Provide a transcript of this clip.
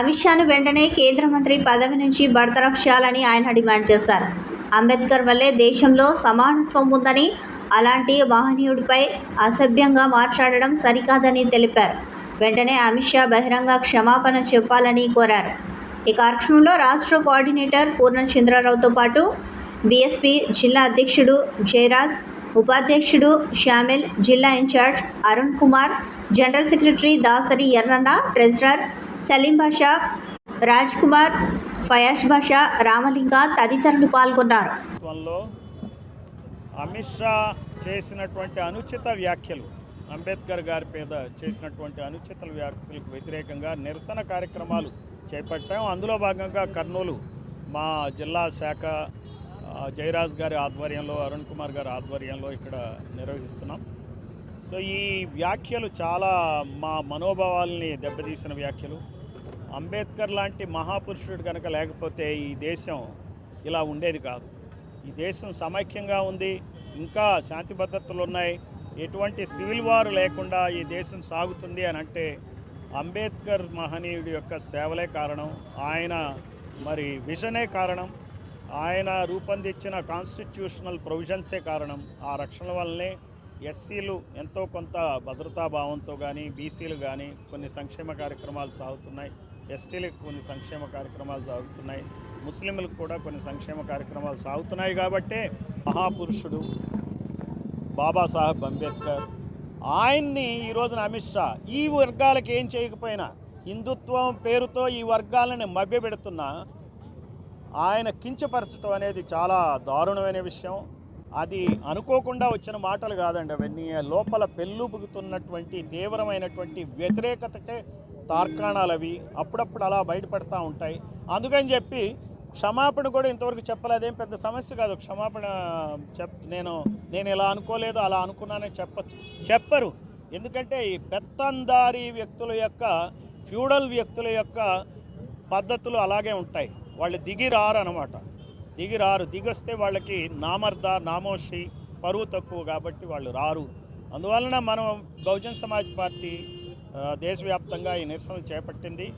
అమిత్ షాను వెంటనే కేంద్ర మంత్రి పదవి నుంచి బర్తరఫ్ చేయాలని ఆయన డిమాండ్ చేశారు. అంబేద్కర్ వల్లే దేశంలో సమానత్వం ఉందని అలాంటి మహనీయుడిపై అసభ్యంగా మాట్లాడడం సరికాదని తెలిపారు. వెంటనే అమిత్ షా బహిరంగ క్షమాపణ చెప్పాలని కోరారు. ఈ కార్యక్రమంలో రాష్ట్ర కోఆర్డినేటర్ పూర్ణచంద్రరావుతో పాటు బీఎస్పీ జిల్లా అధ్యక్షుడు జయరాజ్ ఉపాధ్యక్షుడు శ్యామిల్ జిల్లా in charge Arun Kumar general secretary Dasari Yerranna treasurer Salim Basha Raj Kumar Fayaz Basha Ramalinga తదితరులు పాల్గొన్నారు. అమిత్ షా చేసినటువంటి అనుచిత వ్యాఖ్యలు అంబేద్కర్ గారి మీద చేసినటువంటి అనుచిత వ్యాఖ్యలకు వ్యతిరేకంగా నిరసన కార్యక్రమాలు చేపట్టాం. అందులో భాగంగా కర్నూలు మా జిల్లా శాఖ జయరాజ్ గారి ఆధ్వర్యంలో అరుణ్ కుమార్ గారి ఆధ్వర్యంలో ఇక్కడ నిర్వహిస్తున్నాం. సో ఈ వ్యాఖ్యలు చాలా మా మనోభావాల్ని దెబ్బతీసిన వ్యాఖ్యలు. అంబేద్కర్ లాంటి మహాపురుషుడు కనుక లేకపోతే ఈ దేశం ఇలా ఉండేది కాదు. ఈ దేశం సమైక్యంగా ఉంది ఇంకా శాంతి భద్రతలు ఉన్నాయి. ఎటువంటి సివిల్ వార్ లేకుండా ఈ దేశం సాగుతుంది అని అంటే అంబేద్కర్ మహనీయుడి యొక్క సేవలే కారణం. ఆయన మరి విజనే కారణం. ఆయన రూపొందించిన కాన్స్టిట్యూషనల్ ప్రొవిజన్సే కారణం. ఆ రక్షణ వల్లనే ఎస్సీలు ఎంతో కొంత భద్రతా భావంతో కానీ బీసీలు కానీ కొన్ని సంక్షేమ కార్యక్రమాలు సాగుతున్నాయి. ఎస్టీలకు కొన్ని సంక్షేమ కార్యక్రమాలు సాగుతున్నాయి. ముస్లింలకు కూడా కొన్ని సంక్షేమ కార్యక్రమాలు సాగుతున్నాయి కాబట్టే మహాపురుషుడు బాబాసాహెబ్ అంబేద్కర్ ఆయన్ని ఈ రోజున అమిత్ షా ఈ వర్గాలకు ఏం చేయకపోయినా హిందుత్వం పేరుతో ఈ వర్గాలను మభ్యపెడుతున్నా ఆయన కించపరచడం అనేది చాలా దారుణమైన విషయం. అది అనుకోకుండా వచ్చిన మాటలు కాదండి అవన్నీ. లోపల పెళ్ళుపుకుతున్నటువంటి తీవ్రమైనటువంటి వ్యతిరేకతకే తార్కాణాలు అవి అప్పుడప్పుడు అలా బయటపడతా ఉంటాయి. అందుకని చెప్పి క్షమాపణ కూడా ఇంతవరకు చెప్పలేదేం. పెద్ద సమస్య కాదు. క్షమాపణ చెప్ నేను నేను ఇలా అనుకోలేదు అలా అనుకున్నానని చెప్పచ్చు. చెప్పరు. ఎందుకంటే ఈ పెత్తందారీ వ్యక్తుల యొక్క ఫ్యూడల్ వ్యక్తుల యొక్క పద్ధతులు అలాగే ఉంటాయి. వాళ్ళు దిగి రారు అనమాట దిగి రారు దిగొస్తే వాళ్ళకి నామర్ద నామోషి పరువు తక్కువ కాబట్టి వాళ్ళు రారు. అందువలన మనం బహుజన్ సమాజ్ పార్టీ దేశవ్యాప్తంగా ఈ నిరసనలు చేపట్టింది.